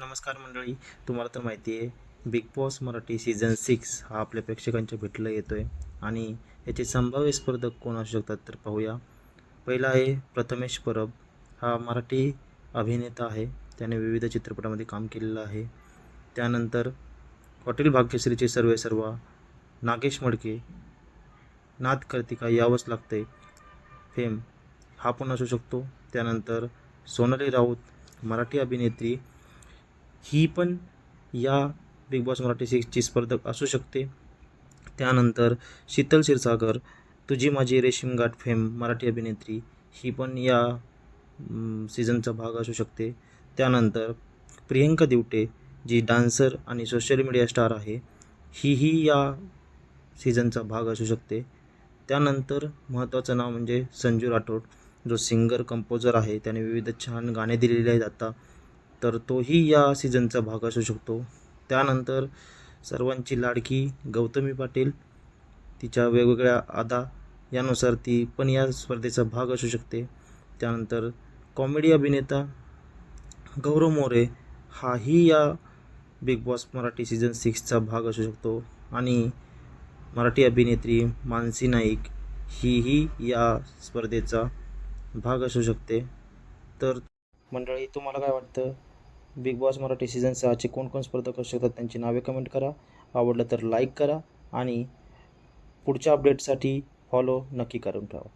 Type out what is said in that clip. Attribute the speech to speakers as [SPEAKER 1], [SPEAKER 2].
[SPEAKER 1] नमस्कार मंडळी तुम्हाला तर माहिती आहे Bigg Boss Marathi season six हा आपल्या प्रेक्षकांच्या भेटला येतो आहे आणि याचे संभाव्य स्पर्धक कोण असू शकतात तर पाहूया. पहिला आहे प्रथमेश परब. हा मराठी अभिनेता आहे. त्याने विविध चित्रपटामध्ये काम केलेलं आहे. त्यानंतर हॉटेल भाग्यश्रीचे सर्वे सर्वा नागेश मडके नाथ कर्तिका यावंच लागते फेम हा पण असू शकतो. त्यानंतर सोनाली राऊत मराठी अभिनेत्री ही पण या बिग बॉस मराठी सिक्सची स्पर्धक असू शकते. त्यानंतर शीतल क्षीरसागर तुझी माझी रेशीमगाठ फेम मराठी अभिनेत्री ही पण या सीझनचा भाग असू शकते. त्यानंतर प्रियंका दिवटे जी डान्सर आणि सोशल मीडिया स्टार आहे हीही या सीझनचा भाग असू शकते. त्यानंतर महत्त्वाचं नाव म्हणजे संजू राठोड जो सिंगर कंपोजर आहे त्याने विविध छान गाणे दिलेले आहेत आता. तर तोही या सीझनचा भाग असू शकतो. त्यानंतर सर्वांची लाडकी गौतमी पाटील तिच्या वेगवेगळ्या अदा यानुसार ती पण या स्पर्धेचा भाग असू शकते. त्यानंतर कॉमेडी अभिनेता गौरव मोरे हाही या बिग बॉस मराठी सीझन सिक्सचा भाग असू शकतो. आणि मराठी अभिनेत्री मानसी नाईक हीही या स्पर्धेचा भाग असू शकते. तर मंडळी तुम्हाला काय वाटतं? बिग बॉस मराठी सीझन सहाचे कोण कोण स्पर्धक असू शकतात त्यांची नावे कमेंट करा. आवडलं तर लाईक करा आणि पुढच्या अपडेटसाठी फॉलो नक्की करून ठेवा.